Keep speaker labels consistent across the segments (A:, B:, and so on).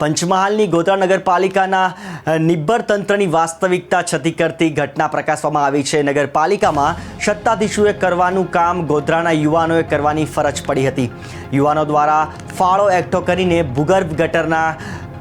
A: પંચમહાલની ગોધરા નગરપાલિકાના નિબ્બર તંત્રની વાસ્તવિકતા છતી કરતી ઘટના પ્રકાશવામાં આવી છે. નગરપાલિકામાં સત્તાધીશોએ કરવાનું કામ ગોધરાના યુવાનોએ કરવાની ફરજ પડી હતી. યુવાનો દ્વારા ફાળો એકઠો કરીને ભૂગર્ભ ગટરના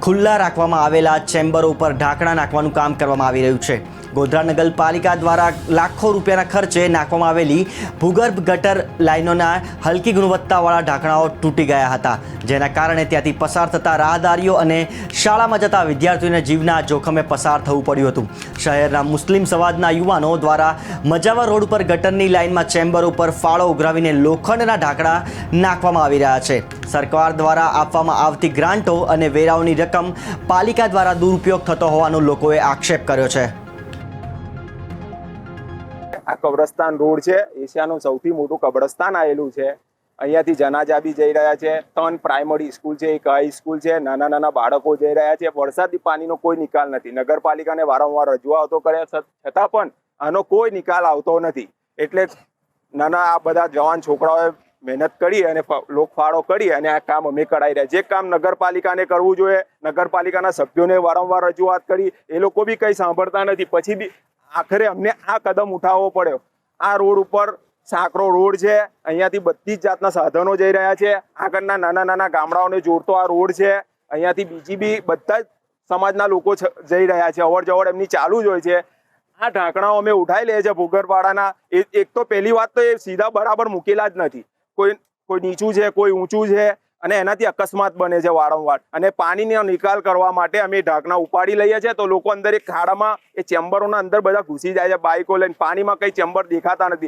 A: ખુલ્લા રાખવામાં આવેલા ચેમ્બરો ઉપર ઢાંકણા નાખવાનું કામ કરવામાં આવી રહ્યું છે. ગોધરા નગરપાલિકા દ્વારા લાખો રૂપિયાના ખર્ચે નાખવામાં આવેલી ભૂગર્ભ ગટર લાઇનોના હલકી ગુણવત્તાવાળા ઢાંકણાઓ તૂટી ગયા હતા. જેના કારણે ત્યાંથી પસાર થતા રાહદારીઓ અને શાળામાં જતા વિદ્યાર્થીઓને જીવના જોખમે પસાર થવું પડ્યું હતું. શહેરના મુસ્લિમ સમાજના યુવાનો દ્વારા મજાવા રોડ ઉપર ગટરની લાઇનમાં ચેમ્બર ઉપર ફાળો ઉઘરાવીને લોખંડના ઢાંકણા નાખવામાં આવી રહ્યા છે. સરકાર દ્વારા આપવામાં આવતી ગ્રાન્ટો અને વેરાઓની રકમ પાલિકા દ્વારા દુરુપયોગ થતો હોવાનો લોકોએ આક્ષેપ કર્યો છે.
B: આ કબ્રસ્તાન રોડ છે, એશિયાનું સૌથી મોટું કબ્રસ્તાન આવેલું છે. અહીંયાથી જનાજા બી જઈ રહ્યા છે, ત્રણ પ્રાઇમરી સ્કૂલ છે, એક હાઈ સ્કૂલ છે, નાના નાના બાળકો જઈ રહ્યા છે. વરસાદી પાણીનો કોઈ નિકાલ નથી. નગરપાલિકાને વારંવાર રજૂઆતો કર્યા છતાં પણ આનો કોઈ નિકાલ આવતો નથી. એટલે નાના આ બધા જવાન છોકરાઓએ મહેનત કરી અને લોક લોકફાળો કરી અને આ કામ અમે કરાવી રહ્યા. જે કામ નગરપાલિકાને કરવું જોઈએ, નગરપાલિકાના સભ્યોને વારંવાર રજૂઆત કરી, એ લોકો બી કંઈ સાંભળતા નથી. પછી બી આખરે અમને આ કદમ ઉઠાવવો પડ્યો. આ રોડ ઉપર સાંકડો રોડ છે, અહીંયાથી બધી જ જાતના સાધનો જઈ રહ્યા છે. આગળના નાના નાના ગામડાઓને જોડતો આ રોડ છે. અહીંયાથી બીજી બી બધા જ સમાજના લોકો જઈ રહ્યા છે. અવર જવર એમની ચાલુ જ હોય છે. આ ઢાંકણાઓ અમે ઉઠાઈ લઈએ છીએ ભૂગરવાડાના એક તો પહેલી વાત તો એ સીધા બરાબર મૂકેલા જ નથી. કોઈ કોઈ નીચું છે, કોઈ ઊંચું છે અને એનાથી અકસ્માત બને છે વારંવાર. અને પાણીનો નિકાલ કરવા માટે અમે ઢાંકણા ઉપાડી લઈએ છીએ તો લોકો અંદર એક ખાડામાં, એ ચેમ્બરોના અંદર બધા ઘૂસી જાય છે બાઇકો લઈને. પાણીમાં કંઈ ચેમ્બર દેખાતા નથી.